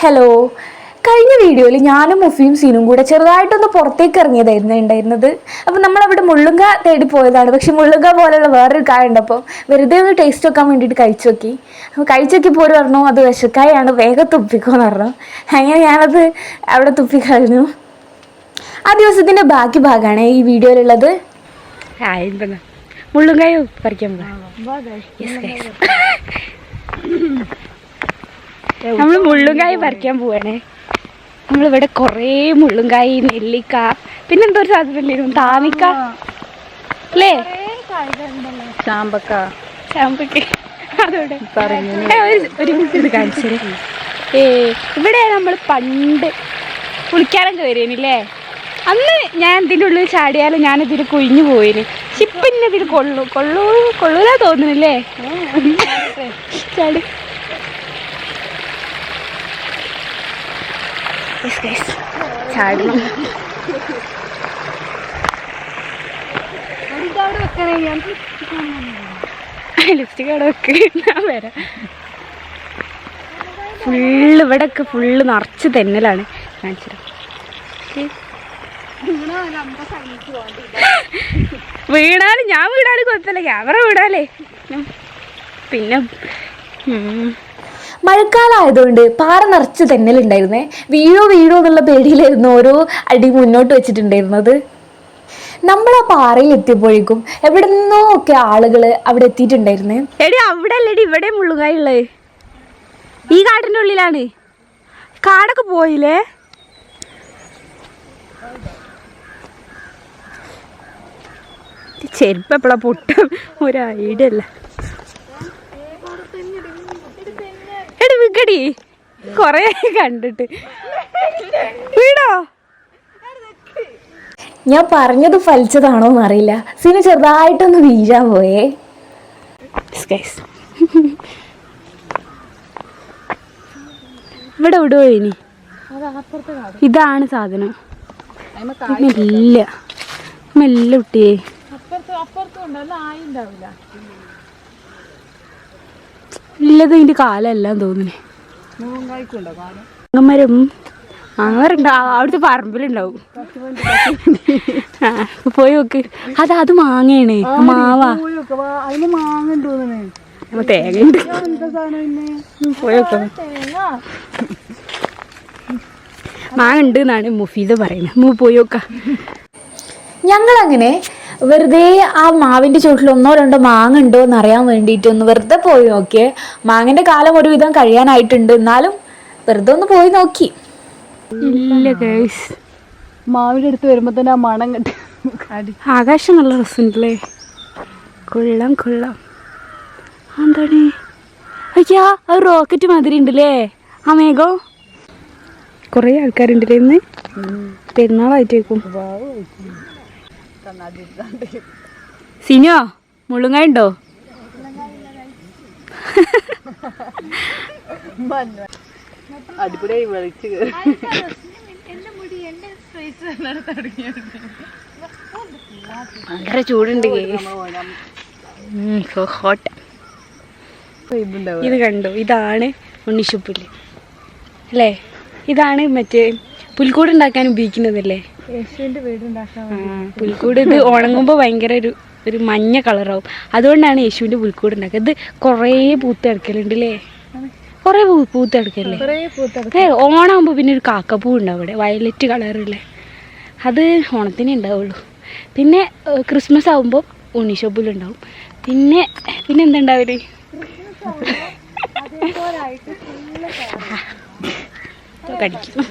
Hello കഴിഞ്ഞ വീഡിയോയിൽ ഞാനും മുഫിയും സീനും കൂടെ ചെറുതായിട്ടൊന്ന് പുറത്തേക്ക് ഇറങ്ങിയതായിരുന്നു ഉണ്ടായിരുന്നത്. അപ്പം നമ്മളവിടെ മുള്ളുങ്ക തേടി പോയതാണ്. പക്ഷെ മുള്ളുങ്ക പോലെയുള്ള വേറൊരു കായ ഉണ്ടപ്പോൾ വെറുതെ ഒന്ന് ടേസ്റ്റ് വെക്കാൻ വേണ്ടിയിട്ട് കഴിച്ചു നോക്കി. അപ്പോൾ കഴിച്ചു നോക്കിയപ്പോൾ ഒരു പറഞ്ഞു അത് വിശക്കായാണ് വേഗം തുപ്പിക്കോന്ന് പറഞ്ഞു. അങ്ങനെ ഞാനത് അവിടെ തുപ്പിക്കളഞ്ഞു ആ ദിവസത്തിന്റെ ബാക്കി ഭാഗമാണ് ഈ വീഡിയോയിലുള്ളത്. മുള്ളുങ്കായോ? പറിക്കാൻ പറിക്കാൻ നമ്മൾ മുള്ളുങ്കായ പറിക്കാൻ പോവാണേ. നമ്മളിവിടെ കുറേ മുള്ളുങ്കായി നെല്ലിക്ക പിന്നെന്തോ ഒരു സാധനം ഇല്ലായിരുന്നു താമിക്ക അല്ലേ ചാമ്പക്ക. അതോടെ ഏ, ഒരു- ഇത് ഏ ഇവിടെ നമ്മൾ പണ്ട് കുളിക്കാനും കയറിയനില്ലേ അന്ന് ഞാൻ ഇതിന്റെ ഉള്ളിൽ ചാടിയാലും ഞാൻ ഇതിൽ കുഴിഞ്ഞു പോയിന്. പക്ഷെ ഇപ്പം ഇന്നെ ഇതിൽ കൊള്ളു. കൊള്ളൂ കൊള്ളൂല തോന്നുന്നില്ലേ ചാടി. ചാടണം. ലിപ്സ്റ്റിക് അവിടെ വെക്ക്. ഞാൻ വരാം. ഫുള്ള് ഇവിടെയൊക്കെ ഫുള്ള് നിറച്ച് തെന്നലാണ്. കാണിച്ചത് വീണാലും ഞാൻ വീണാലും കുഴപ്പമില്ല. ക്യാമറ വീടാലേ. പിന്നെ. മഴക്കാലമായതുകൊണ്ട് പാറ നിറച്ച് തെന്നലുണ്ടായിരുന്നേ. വീഴോ വീഴോ എന്നുള്ള പേടിയിലായിരുന്നു ഓരോ അടി മുന്നോട്ട് വെച്ചിട്ടുണ്ടായിരുന്നത്. നമ്മൾ ആ പാറയിൽ എത്തിയപ്പോഴേക്കും എവിടെ നിന്നോ ഒക്കെ ആളുകൾ അവിടെ എത്തിയിട്ടുണ്ടായിരുന്നേ. എടി അവിടെ അല്ലടി ഇവിടെ മുള്ളുകായ ഉള്ളത്. ഈ കാടിന്റെ ഉള്ളിലാണ്. കാടൊക്കെ പോയില്ലേ? ചെരുപ്പ് എപ്പോഴാ പൊട്ടും ഒരു ഐഡിയ അല്ല. എടി വിക്കടി കൊറേ കണ്ടിട്ട്. വീടോ? ഞാൻ പറഞ്ഞത് ഫലിച്ചതാണോ എന്നറിയില്ല സിന് ചെറുതായിട്ടൊന്ന് വീഴാൻ പോയേ. ഇവിടെ വിടുവോ ഇനി? ഇതാണ് സാധനം. മെല്ല. മെല്ലെ കുട്ടിയെ. ഇല്ലത് ഇതിന്റെ കാലെല്ലാം തോന്നുന്നേ. അങ്ങന്മാരും അങ്ങറുണ്ട് അവിടുത്തെ പറമ്പിലുണ്ടാവും. പോയി നോക്ക്. അത് അത് മാങ്ങയാണ്. മാവാ. പോയി നോക്കാം. മാങ്ങ ഉണ്ട് എന്നാണ് മുഫീദ പറയുന്നത്. മൂ പോയി നോക്കാം. ഞങ്ങളങ്ങനെ വെറുതെ ആ മാവിന്റെ ചുവട്ടിൽ ഒന്നോ രണ്ടോ മാങ്ങ ഉണ്ടോ എന്ന് അറിയാൻ വേണ്ടിയിട്ട് ഒന്ന് വെറുതെ പോയി നോക്കിയേ. മാങ്ങന്റെ കാലം ഒരുവിധം കഴിയാനായിട്ടുണ്ട്. എന്നാലും വെറുതെ ഒന്ന് പോയി നോക്കി. ഇല്ല ഗൈസ് അടുത്ത് വരുമ്പോ തന്നെ ആ മണം കണ്ട് അടി. ആകാശം നല്ല രസമുണ്ടല്ലേ കൊള്ളാം കൊള്ളാം. എന്താണ് അയ്യാ ആ റോക്കറ്റ് മാതിരി ഉണ്ടല്ലേ? ആ മേഘം? കുറേ ആൾക്കാരുണ്ടല്ലേ ഇന്ന്? പെരുന്നാളായിട്ടേക്കും. സിനിയോ മുള്ളുങ്ങായ ഉണ്ടോ അടിപൊളിയായി വിളിച്ച് ഭയങ്കര ചൂടുണ്ട് ഹോട്ട് ഇത് കണ്ടു? ഇതാണ് ഉണ്ണിശുപ്പുല്ല് അല്ലേ? ഇതാണ് മറ്റേ പുൽക്കൂട് ഉണ്ടാക്കാൻ ഉപയോഗിക്കുന്നതല്ലേ? യേശുവിന്റെ വീടുണ്ടാക്കാൻ ആ, പുൽക്കൂട് ഇത് ഉണങ്ങുമ്പോൾ ഭയങ്കര ഒരു ഒരു മഞ്ഞ കളറാവും. അതുകൊണ്ടാണ് യേശുവിന്റെ പുൽക്കൂട് ഉണ്ടാക്കുക. ഇത് കുറേ പൂത്ത് കിടക്കലുണ്ട് അല്ലേ കുറേ പൂ പൂത്ത് കിടക്കല്ലേ? ഏ ഓണാകുമ്പോൾ പിന്നെ ഒരു കാക്കപ്പൂ ഉണ്ടാവും ഇവിടെ വയലറ്റ് കളറില്ലേ? അത് ഓണത്തിനേ ഉണ്ടാവുള്ളൂ. പിന്നെ ക്രിസ്മസ് ആകുമ്പോൾ ഉണ്ണിശോപ്പിലുണ്ടാവും. പിന്നെ പിന്നെ എന്തുണ്ടാവൽ കടിക്കും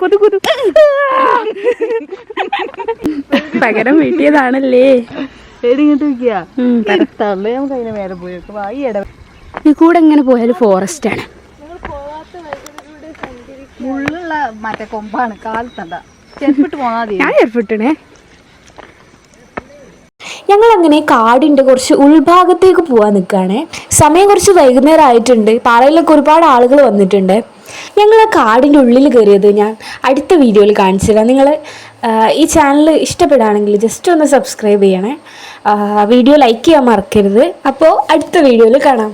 കൊതു കൊതു. പകരം വീട്ടിയതാണല്ലേ? ഈ കൂടെ എങ്ങനെ പോയാലും ഫോറസ്റ്റ് ആണ്. മുള്ളുള്ള മറ്റേ കൊമ്പാണ് കാലത്തണ്ട ചെരുപ്പിട്ട് പോന്നാ ഞാൻ ഏർപ്പെട്ടണേ ഞങ്ങൾ അങ്ങനെ കാടിന്റെ കുറച്ച് ഉൾഭാഗത്തേക്ക് പോകാൻ നിൽക്കുകയാണ് സമയം കുറച്ച് വൈകുന്നേരം ആയിട്ടുണ്ട് പാറയിലൊക്കെ ഒരുപാട് ആളുകൾ വന്നിട്ടുണ്ട്. ഞങ്ങൾ ആ കാടിന്റെ ഉള്ളിൽ കയറിയത് ഞാൻ അടുത്ത വീഡിയോയിൽ കാണിച്ചു തരാം നിങ്ങൾ ഈ ചാനൽ ഇഷ്ടപ്പെടുകയാണെങ്കിൽ ജസ്റ്റ് ഒന്ന് സബ്സ്ക്രൈബ് ചെയ്യണേ. വീഡിയോ ലൈക്ക് ചെയ്യാൻ മറക്കരുത്. അപ്പോൾ അടുത്ത വീഡിയോയിൽ കാണാം.